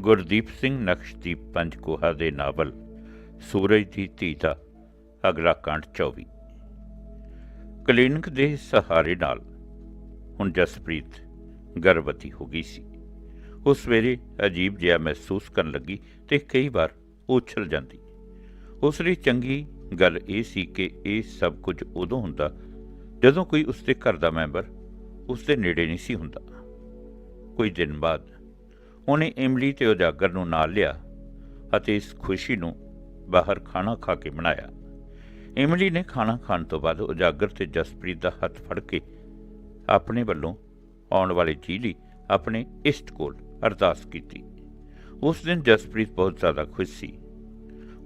ਗੁਰਦੀਪ ਸਿੰਘ ਨਕਸ਼ਦੀਪ ਪੰਚਕੋਹਾ ਦੇ ਨਾਵਲ, ਸੂਰਜ ਦੀ ਧੀ ਦਾ ਅਗਲਾ ਕਾਂਡ 24 ਕਲੀਨਿਕ ਦੇ ਸਹਾਰੇ ਨਾਲ ਹੁਣ ਜਸਪ੍ਰੀਤ ਗਰਭਵਤੀ ਹੋ ਗਈ ਸੀ। ਉਹ ਸਵੇਰੇ ਅਜੀਬ ਜਿਹਾ ਮਹਿਸੂਸ ਕਰਨ ਲੱਗੀ ਤੇ ਕਈ ਵਾਰ ਉਛਲ ਜਾਂਦੀ। ਉਸ ਲਈ ਚੰਗੀ ਗੱਲ ਇਹ ਸੀ ਕਿ ਇਹ ਸਭ ਕੁਝ ਉਦੋਂ ਹੁੰਦਾ ਜਦੋਂ ਕੋਈ ਉਸਦੇ ਘਰ ਦਾ ਮੈਂਬਰ ਉਸਦੇ ਨੇੜੇ ਨਹੀਂ ਸੀ ਹੁੰਦਾ। ਕੁਝ ਦਿਨ ਬਾਅਦ ਉਹਨੇ ਇਮਲੀ ਤੇ ਉਜਾਗਰ ਨੂੰ ਨਾਲ ਲਿਆ ਅਤੇ ਇਸ ਖੁਸ਼ੀ ਨੂੰ ਬਾਹਰ ਖਾਣਾ ਖਾ ਕੇ ਮਨਾਇਆ ਇਮਲੀ ਨੇ ਖਾਣਾ ਖਾਣ ਤੋਂ ਬਾਅਦ ਉਜਾਗਰ ਤੇ ਜਸਪ੍ਰੀਤ ਦਾ ਹੱਥ ਫੜ ਕੇ ਆਪਣੇ ਵੱਲੋਂ ਆਉਣ ਵਾਲੇ ਜੀ ਲਈ ਆਪਣੇ ਇਸ਼ਟ ਕੋਲ ਅਰਦਾਸ ਕੀਤੀ। ਉਸ ਦਿਨ ਜਸਪ੍ਰੀਤ ਬਹੁਤ ਜ਼ਿਆਦਾ ਖੁਸ਼ ਸੀ।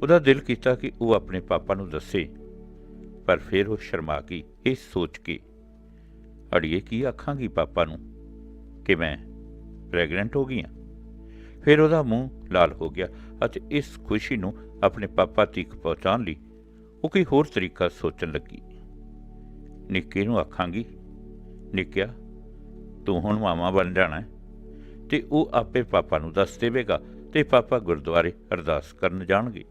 ਉਹਦਾ ਦਿਲ ਕੀਤਾ ਕਿ ਉਹ ਆਪਣੇ ਪਾਪਾ ਨੂੰ ਦੱਸੇ, ਪਰ ਫਿਰ ਉਹ ਸ਼ਰਮਾ ਗਈ ਇਹ ਸੋਚ ਕੇ, ਅੜੀਏ, ਕੀ ਆਖਾਂਗੀ ਪਾਪਾ ਨੂੰ ਕਿ ਮੈਂ ਪ੍ਰੈਗਨੈਂਟ ਹੋ ਗਈ ਹਾਂ ਫਿਰ ਉਹਦਾ ਮੂੰਹ ਲਾਲ ਹੋ ਗਿਆ ਅਤੇ ਇਸ ਖੁਸ਼ੀ ਨੂੰ ਆਪਣੇ ਪਾਪਾ ਤੱਕ ਪਹੁੰਚਾਉਣ ਲਈ ਉਹ ਕੋਈ ਹੋਰ ਤਰੀਕਾ ਸੋਚਣ ਲੱਗੀ। ਨਿੱਕੇ ਨੂੰ ਆਖਾਂਗੀ, ਨਿੱਕਿਆ, ਤੂੰ ਹੁਣ ਮਾਮਾ ਬਣ ਜਾਣਾ ਹੈ ਤੇ ਉਹ ਆਪੇ ਪਾਪਾ ਨੂੰ ਦੱਸ ਦੇਵੇਗਾ ਤੇ ਪਾਪਾ ਗੁਰਦੁਆਰੇ ਅਰਦਾਸ ਕਰਨ ਜਾਣਗੇ।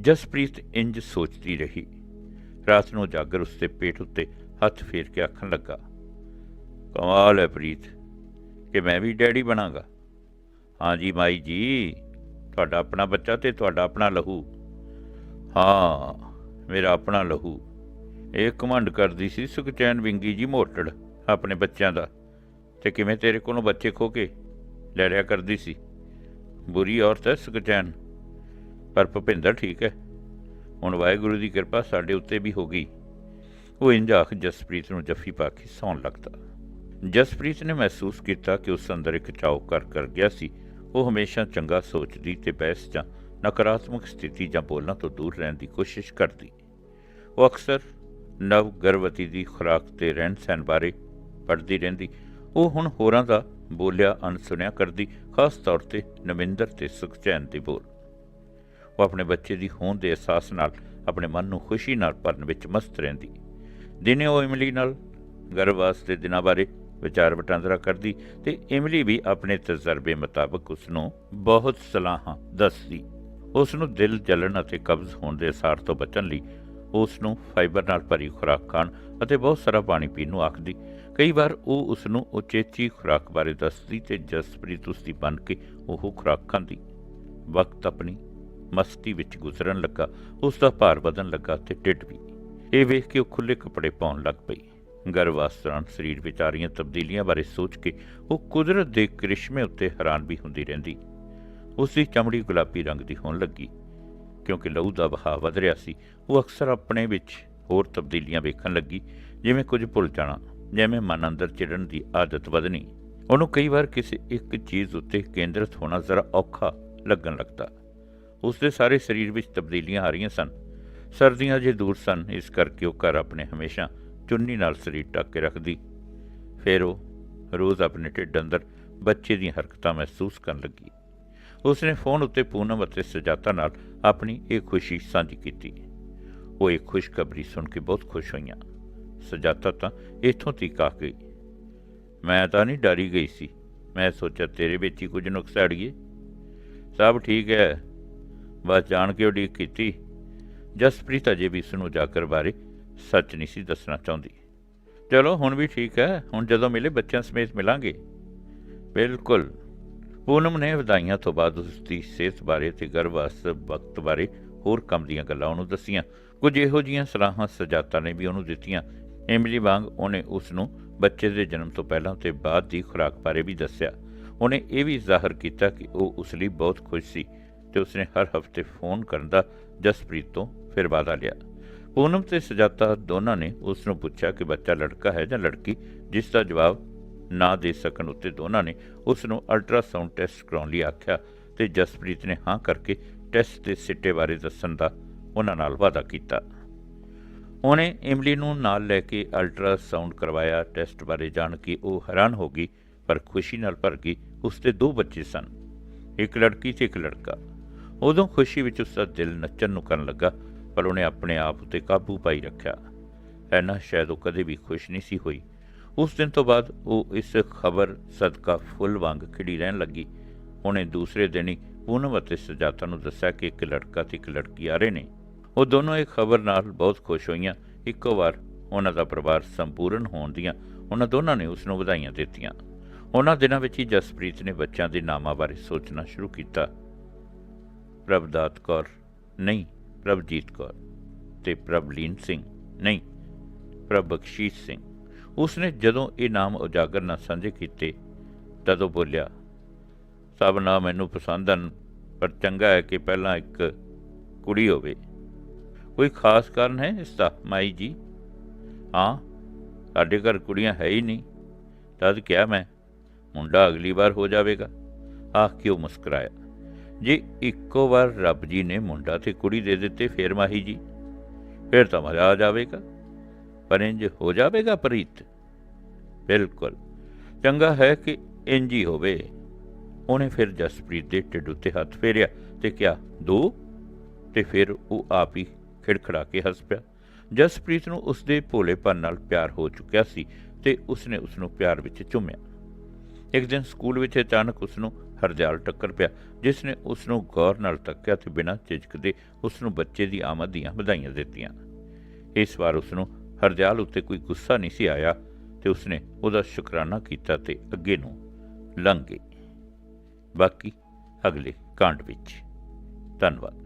ਜਸਪ੍ਰੀਤ ਇੰਜ ਸੋਚਦੀ ਰਹੀ। ਰਾਤ ਨੂੰ ਜਾਗਰ ਉਸਦੇ ਪੇਟ ਉੱਤੇ ਹੱਥ ਫੇਰ ਕੇ ਆਖਣ ਲੱਗਾ, ਕਮਾਲ ਹੈ ਪ੍ਰੀਤ, ਕਿ ਮੈਂ ਵੀ ਡੈਡੀ ਬਣਾਂਗਾ। ਹਾਂਜੀ ਮਾਈ ਜੀ, ਤੁਹਾਡਾ ਆਪਣਾ ਬੱਚਾ ਤੇ ਤੁਹਾਡਾ ਆਪਣਾ ਲਹੂ। ਹਾਂ, ਮੇਰਾ ਆਪਣਾ ਲਹੂ। ਇਹ ਕਮੰਡ ਕਰਦੀ ਸੀ ਸੁਖਚੈਨ ਵਿੰਗੀ ਜੀ ਮੋਟੜ, ਆਪਣੇ ਬੱਚਿਆਂ ਦਾ। ਤੇ ਕਿਵੇਂ ਤੇਰੇ ਕੋਲੋਂ ਬੱਚੇ ਖੋ ਕੇ ਲੈ ਲਿਆ ਕਰਦੀ ਸੀ? ਬੁਰੀ ਔਰਤ ਹੈ ਸੁਖਚੈਨ। ਪਰ ਭੁਪਿੰਦਰ ਠੀਕ ਹੈ। ਹੁਣ ਵਾਹਿਗੁਰੂ ਦੀ ਕਿਰਪਾ ਸਾਡੇ ਉੱਤੇ ਵੀ ਹੋ ਗਈ। ਉਹ ਇੰਜ ਆਖ ਜਸਪ੍ਰੀਤ ਨੂੰ ਜੱਫੀ ਪਾ ਕੇ ਸੌਣ ਲੱਗਦਾ। ਜਸਪ੍ਰੀਤ ਨੇ ਮਹਿਸੂਸ ਕੀਤਾ ਕਿ ਉਸ ਅੰਦਰ ਇੱਕ ਚਾਉ ਕਰ ਕਰ ਗਿਆ ਸੀ। ਉਹ ਹਮੇਸ਼ਾ ਚੰਗਾ ਸੋਚਦੀ ਤੇ ਬਹਿਸ ਜਾਂ ਨਕਾਰਾਤਮਕ ਸਥਿਤੀ ਜਾਂ ਬੋਲਣ ਤੋਂ ਦੂਰ ਰਹਿਣ ਦੀ ਕੋਸ਼ਿਸ਼ ਕਰਦੀ। ਉਹ ਅਕਸਰ ਨਵ ਗਰਭਵਤੀ ਦੀ ਖੁਰਾਕ ਤੇ ਰਹਿਣ ਸਹਿਣ ਬਾਰੇ ਪੜ੍ਹਦੀ ਰਹਿੰਦੀ। ਉਹ ਹੁਣ ਹੋਰਾਂ ਦਾ ਬੋਲਿਆ ਅਣਸੁਣਿਆ ਕਰਦੀ, ਖਾਸ ਤੌਰ ਤੇ ਨਵਿੰਦਰ ਤੇ ਸੁਖਚੈਨ ਦੇ ਬੋਲ। ਉਹ ਆਪਣੇ ਬੱਚੇ ਦੀ ਹੋਂਦ ਦੇ ਅਹਿਸਾਸ ਨਾਲ ਆਪਣੇ ਮਨ ਨੂੰ ਖੁਸ਼ੀ ਨਾਲ ਭਰਨ ਵਿੱਚ ਮਸਤ ਰਹਿੰਦੀ। ਦਿਨੇ ਉਹ ਇਮਲੀ ਨਾਲ ਗਰਭਵਾਸ ਦੇ ਦਿਨਾਂ ਬਾਰੇ ਵਿਚਾਰ ਵਟਾਂਦਰਾ ਕਰਦੀ ਤੇ ਇਮਲੀ ਵੀ ਆਪਣੇ ਤਜਰਬੇ ਮੁਤਾਬਕ ਉਸ ਨੂੰ ਬਹੁਤ ਸਲਾਹਾਂ ਦੱਸਦੀ। ਉਸ ਨੂੰ ਦਿਲ ਜਲਣ ਅਤੇ ਕਬਜ਼ ਹੋਣ ਦੇ ਅਸਾਰ ਤੋਂ ਬਚਣ ਲਈ ਉਸ ਨੂੰ ਫਾਈਬਰ ਨਾਲ ਭਰੀ ਖੁਰਾਕ ਖਾਣ ਅਤੇ ਬਹੁਤ ਸਾਰਾ ਪਾਣੀ ਪੀਣ ਨੂੰ ਆਖਦੀ। ਕਈ ਵਾਰ ਉਹ ਉਸ ਨੂੰ ਉਚੇਚੀ ਖੁਰਾਕ ਬਾਰੇ ਦੱਸਦੀ ਤੇ ਜਸਪ੍ਰੀਤ ਉਸ ਦੀ ਬਣ ਕੇ ਉਹ ਖੁਰਾਕ ਖਾਂਦੀ। ਵਕਤ ਆਪਣੀ ਮਸਤੀ ਵਿੱਚ ਗੁਜ਼ਰਨ ਲੱਗਾ ਉਸ ਦਾ ਭਾਰ ਵਧਣ ਲੱਗਾ ਤੇ ਟਿੱਡ ਵੀ। ਇਹ ਵੇਖ ਕੇ ਉਹ ਖੁੱਲੇ ਕੱਪੜੇ ਪਾਉਣ ਲੱਗ ਪਈ। ਗਰਭਾਸ ਦੌਰਾਨ ਸਰੀਰ ਵਿੱਚ ਆ ਰਹੀਆਂ ਤਬਦੀਲੀਆਂ ਬਾਰੇ ਸੋਚ ਕੇ ਉਹ ਕੁਦਰਤ ਦੇ ਕ੍ਰਿਸ਼ਮੇ ਉੱਤੇ ਹੈਰਾਨ ਵੀ ਹੁੰਦੀ ਰਹਿੰਦੀ। ਉਸ ਦੀ ਚਮੜੀ ਗੁਲਾਬੀ ਰੰਗ ਦੀ ਹੋਣ ਲੱਗੀ। ਕਿਉਂਕਿ ਲਹੂ ਦਾ ਵਹਾਅ ਵਧ ਰਿਹਾ ਸੀ, ਉਹ ਅਕਸਰ ਆਪਣੇ ਵਿੱਚ ਹੋਰ ਤਬਦੀਲੀਆਂ ਵੇਖਣ ਲੱਗੀ, ਜਿਵੇਂ ਕੁਝ ਭੁੱਲ ਜਾਣਾ, ਜਿਵੇਂ ਮਨ ਅੰਦਰ ਚਿੜਨ ਦੀ ਆਦਤ ਵਧਣੀ। ਉਹਨੂੰ ਕਈ ਵਾਰ ਕਿਸੇ ਇੱਕ ਚੀਜ਼ ਉੱਤੇ ਕੇਂਦਰਿਤ ਹੋਣਾ ਜ਼ਰਾ ਔਖਾ ਲੱਗਣ ਲੱਗਦਾ। ਉਸ ਦੇ ਸਾਰੇ ਸਰੀਰ ਵਿੱਚ ਤਬਦੀਲੀਆਂ ਆ ਰਹੀਆਂ ਸਨ। ਸਰਦੀਆਂ ਜੇ ਦੂਰ ਸਨ, ਇਸ ਕਰਕੇ ਉਹ ਘਰ ਆਪਣੇ ਹਮੇਸ਼ਾ ਚੁੰਨੀ ਨਾਲ ਸਰੀਰ ਢੱਕ ਕੇ ਰੱਖਦੀ। ਫਿਰ ਉਹ ਰੋਜ਼ ਆਪਣੇ ਢਿੱਡ ਅੰਦਰ ਬੱਚੇ ਦੀਆਂ ਹਰਕਤਾਂ ਮਹਿਸੂਸ ਕਰਨ ਲੱਗੀ। ਉਸਨੇ ਫੋਨ ਉੱਤੇ ਪੂਨਮ ਅਤੇ ਸਜਾਤਾ ਨਾਲ ਆਪਣੀ ਇਹ ਖੁਸ਼ੀ ਸਾਂਝੀ ਕੀਤੀ। ਉਹ ਇਹ ਖੁਸ਼ਖਬਰੀ ਸੁਣ ਕੇ ਬਹੁਤ ਖੁਸ਼ ਹੋਈਆਂ। ਸਜਾਤਾ ਤਾਂ ਇੱਥੋਂ ਤੱਕ ਆ ਗਈ। ਮੈਂ ਤਾਂ ਨਹੀਂ ਡਰੀ ਗਈ ਸੀ। ਮੈਂ ਸੋਚਿਆ ਤੇਰੇ ਵਿੱਚ ਹੀ ਕੁਝ ਨੁਕਸ ਅੜੀਏ ਸਭ ਠੀਕ ਹੈ। ਬਸ ਜਾਣ ਕੇ ਉਡੀਕ ਕੀਤੀ। ਜਸਪ੍ਰੀਤ ਅਜੇ ਵੀ ਇਸ ਨੂੰ ਜਾਕਰ ਬਾਰੇ ਸੱਚ ਨਹੀਂ ਸੀ ਦੱਸਣਾ ਚਾਹੁੰਦੀ। ਚਲੋ, ਹੁਣ ਵੀ ਠੀਕ ਹੈ। ਹੁਣ ਜਦੋਂ ਮਿਲੇ ਬੱਚਿਆਂ ਸਮੇਤ ਮਿਲਾਂਗੇ। ਬਿਲਕੁਲ। ਪੂਨਮ ਨੇ ਵਧਾਈਆਂ ਤੋਂ ਬਾਅਦ ਉਸ ਦੀ ਸਿਹਤ ਬਾਰੇ ਤੇ ਗਰਭਾਸ ਵਕਤ ਬਾਰੇ ਹੋਰ ਕੰਮ ਦੀਆਂ ਗੱਲਾਂ ਉਹਨੂੰ ਦੱਸੀਆਂ। ਕੁਝ ਇਹੋ ਜੀਆਂ ਸਲਾਹਾਂ ਸਜਾਤਾ ਨੇ ਵੀ ਉਹਨੂੰ ਦਿੱਤੀਆਂ। ਇਮਲੀ ਵਾਂਗ ਉਹਨੇ ਉਸ ਨੂੰ ਬੱਚੇ ਦੇ ਜਨਮ ਤੋਂ ਪਹਿਲਾਂ ਤੇ ਬਾਅਦ ਦੀ ਖੁਰਾਕ ਬਾਰੇ ਵੀ ਦੱਸਿਆ। ਉਹਨੇ ਇਹ ਵੀ ਜ਼ਾਹਰ ਕੀਤਾ ਕਿ ਉਹ ਉਸ ਲਈ ਬਹੁਤ ਖੁਸ਼ ਸੀ ਤੇ ਉਸਨੇ ਹਰ ਹਫ਼ਤੇ ਫੋਨ ਕਰਨ ਦਾ ਜਸਪ੍ਰੀਤ ਤੋਂ ਫਿਰ ਵਾਅਦਾ ਲਿਆ। ਪੂਨਮ ਤੇ ਸਜਾਤਾ ਦੋਨਾਂ ਨੇ ਉਸ ਨੂੰ ਪੁੱਛਿਆ ਕਿ ਬੱਚਾ ਲੜਕਾ ਹੈ ਜਾਂ ਲੜਕੀ, ਜਿਸ ਦਾ ਜਵਾਬ ਨਾ ਦੇ ਸਕਣ ਉੱਤੇ ਦੋਨਾਂ ਨੇ ਉਸ ਨੂੰ ਅਲਟਰਾਸਾਊਂਡ ਟੈਸਟ ਕਰਾਉਣ ਲਈ ਆਖਿਆ ਤੇ ਜਸਪ੍ਰੀਤ ਨੇ ਹਾਂ ਕਰਕੇ ਟੈਸਟ ਦੇ ਸਿੱਟੇ ਬਾਰੇ ਦੱਸਣ ਦਾ ਉਹਨਾਂ ਨਾਲ ਵਾਅਦਾ ਕੀਤਾ। ਉਹਨੇ ਇਮਲੀ ਨੂੰ ਨਾਲ ਲੈ ਕੇ ਅਲਟਰਾਸਾਊਂਡ ਕਰਵਾਇਆ ਟੈਸਟ ਬਾਰੇ ਜਾਣ ਕੇ ਉਹ ਹੈਰਾਨ ਹੋ ਗਈ, ਪਰ ਖੁਸ਼ੀ ਨਾਲ ਭਰ ਗਈ ਉਸ ਦੇ ਦੋ ਬੱਚੇ ਸਨ, ਇੱਕ ਲੜਕੀ ਤੇ ਇੱਕ ਲੜਕਾ। ਉਦੋਂ ਖੁਸ਼ੀ ਵਿੱਚ ਉਸ ਦਾ ਦਿਲ ਨੱਚਣ ਨੂੰ ਕਰਨ ਲੱਗਾ ਪਰ ਉਹਨੇ ਆਪਣੇ ਆਪ ਉਤੇ ਕਾਬੂ ਪਾਈ ਰੱਖਿਆ। ਐਨਾ ਸ਼ਾਇਦ ਉਹ ਕਦੇ ਵੀ ਖੁਸ਼ ਨਹੀਂ ਸੀ ਹੋਈ। ਉਸ ਦਿਨ ਤੋਂ ਬਾਅਦ ਉਹ ਇਸ ਖਬਰ ਸਦਕਾ ਫੁੱਲ ਵਾਂਗ ਖਿੜੀ ਰਹਿਣ ਲੱਗੀ। ਉਹਨੇ ਦੂਸਰੇ ਦਿਨ ਹੀ ਪੂਨਮ ਅਤੇ ਸੁਜਾਤਾ ਨੂੰ ਦੱਸਿਆ ਕਿ ਇੱਕ ਲੜਕਾ ਤੇ ਇੱਕ ਲੜਕੀ ਆ ਰਹੇ ਨੇ। ਉਹ ਦੋਨੋਂ ਇਹ ਖਬਰ ਨਾਲ ਬਹੁਤ ਖੁਸ਼ ਹੋਈਆਂ। ਇੱਕੋ ਵਾਰ ਉਹਨਾਂ ਦਾ ਪਰਿਵਾਰ ਸੰਪੂਰਨ ਹੋਣ ਦੀਆਂ ਉਹਨਾਂ ਦੋਨਾਂ ਨੇ ਉਸ ਨੂੰ ਵਧਾਈਆਂ ਦਿੱਤੀਆਂ। ਉਹਨਾਂ ਦਿਨਾਂ ਵਿੱਚ ਹੀ ਜਸਪ੍ਰੀਤ ਨੇ ਬੱਚਿਆਂ ਦੇ ਨਾਮਾਂ ਬਾਰੇ ਸੋਚਣਾ ਸ਼ੁਰੂ ਕੀਤਾ। ਪ੍ਰਭਦਾਤ ਕੌਰ, ਨਹੀਂ ਪ੍ਰਭਜੀਤ ਕੌਰ ਤੇ ਪ੍ਰਭਲੀਨ ਸਿੰਘ, ਨਹੀਂ ਪ੍ਰਭਬਖਸ਼ੀਸ਼ ਸਿੰਘ। ਉਸਨੇ ਜਦੋਂ ਇਹ ਨਾਮ ਉਜਾਗਰ ਨਾਲ ਸਾਂਝੇ ਕੀਤੇ, ਤਦੋਂ ਬੋਲਿਆ, ਸਭ ਨਾਮ ਮੈਨੂੰ ਪਸੰਦ ਹਨ, ਪਰ ਚੰਗਾ ਹੈ ਕਿ ਪਹਿਲਾਂ ਇੱਕ ਕੁੜੀ ਹੋਵੇ। ਕੋਈ ਖਾਸ ਕਾਰਨ ਹੈ ਇਸ ਦਾ ਮਾਈ ਜੀ? ਹਾਂ, ਸਾਡੇ ਘਰ ਕੁੜੀਆਂ ਹੈ ਹੀ ਨਹੀਂ। ਤਦ ਕਿਹਾ ਮੈਂ, ਮੁੰਡਾ ਅਗਲੀ ਵਾਰ ਹੋ ਜਾਵੇਗਾ। ਆਹ ਕਿਉਂ ਮੁਸਕਰਾਇਆ ਜੇ, ਇੱਕੋ ਵਾਰ ਰੱਬ ਜੀ ਨੇ ਮੁੰਡਾ ਤੇ ਕੁੜੀ ਦੇ ਦਿੱਤੇ ਫੇਰ ਮਾਹੀ ਜੀ। ਫਿਰ ਤਾਂ ਮਜ਼ਾ ਆ ਜਾਵੇਗਾ। ਪਰ ਇੰਜ ਹੋ ਜਾਵੇਗਾ ਪ੍ਰੀਤ? ਬਿਲਕੁਲ। ਚੰਗਾ ਹੈ ਕਿ ਇੰਜ ਹੀ ਹੋਵੇ। ਉਹਨੇ ਫਿਰ ਜਸਪ੍ਰੀਤ ਦੇ ਢਿੱਡ ਉੱਤੇ ਹੱਥ ਫੇਰਿਆ ਤੇ ਕਿਹਾ, ਦੋ? ਤੇ ਫਿਰ ਉਹ ਆਪ ਹੀ ਖਿੜਖੜਾ ਕੇ ਹੱਸ ਪਿਆ। ਜਸਪ੍ਰੀਤ ਨੂੰ ਉਸਦੇ ਭੋਲੇਪਨ ਨਾਲ ਪਿਆਰ ਹੋ ਚੁੱਕਿਆ ਸੀ ਤੇ ਉਸਨੇ ਉਸ ਨੂੰ ਪਿਆਰ ਵਿੱਚ ਚੁੰਮਿਆ। ਇੱਕ ਦਿਨ ਸਕੂਲ ਵਿੱਚ ਅਚਾਨਕ ਉਸ ਨੂੰ ਹਰਦਿਆਲ ਟੱਕਰ ਪਿਆ, ਜਿਸ ਨੇ ਉਸ ਨੂੰ ਗੌਰ ਨਾਲ ਤੱਕਿਆ ਤੇ ਬਿਨਾਂ ਝਿਜਕਦੇ ਉਸ ਨੂੰ ਬੱਚੇ ਦੀ ਆਮਦ ਦੀਆਂ ਵਧਾਈਆਂ ਦਿੱਤੀਆਂ। ਇਸ ਵਾਰ ਉਸ ਨੂੰ ਹਰਦਿਆਲ ਉੱਤੇ ਕੋਈ ਗੁੱਸਾ ਨਹੀਂ ਸੀ ਆਇਆ ਤੇ ਉਸਨੇ ਉਹਦਾ ਸ਼ੁਕਰਾਨਾ ਕੀਤਾ ਤੇ ਅੱਗੇ ਨੂੰ ਲੰਘ ਗਈ। ਬਾਕੀ ਅਗਲੇ ਕਾਂਡ ਵਿੱਚ। ਧੰਨਵਾਦ।